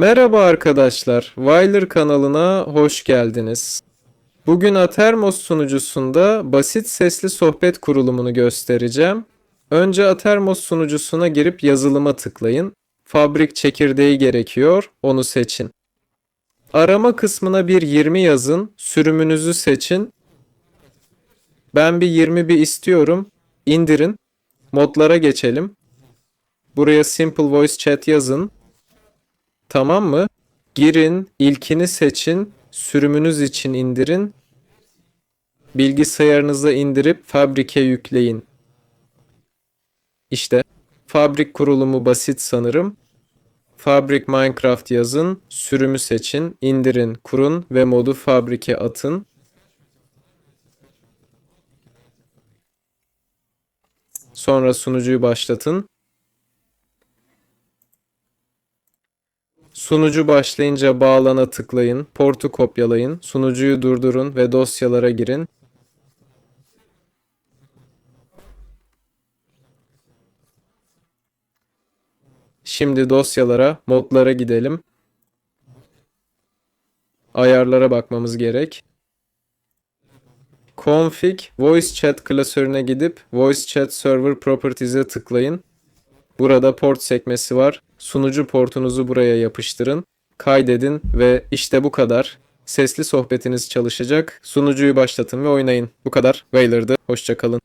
Merhaba arkadaşlar, Wyler kanalına hoş geldiniz. Bugün Atermos sunucusunda basit sesli sohbet kurulumunu göstereceğim. Önce Atermos sunucusuna girip yazılıma tıklayın. Fabrik çekirdeği gerekiyor, onu seçin. Arama kısmına bir 20 yazın, sürümünüzü seçin. Ben bir 21 istiyorum, indirin. Modlara geçelim. Buraya Simple Voice Chat yazın. Tamam mı? Girin, ilkini seçin, sürümünüz için indirin. Bilgisayarınıza indirip fabrike yükleyin. İşte fabrik kurulumu basit sanırım. Fabrik Minecraft yazın, sürümü seçin, indirin, kurun ve modu fabrike atın. Sonra sunucuyu başlatın. Sunucu başlayınca bağlana tıklayın, portu kopyalayın, sunucuyu durdurun ve dosyalara girin. Şimdi dosyalara, modlara gidelim. Ayarlara bakmamız gerek. Config Voice Chat klasörüne gidip Voice Chat Server Properties'e tıklayın. Burada port sekmesi var. Sunucu portunuzu buraya yapıştırın. Kaydedin ve işte bu kadar. Sesli sohbetiniz çalışacak. Sunucuyu başlatın ve oynayın. Bu kadar. Wailer'dı. Hoşçakalın.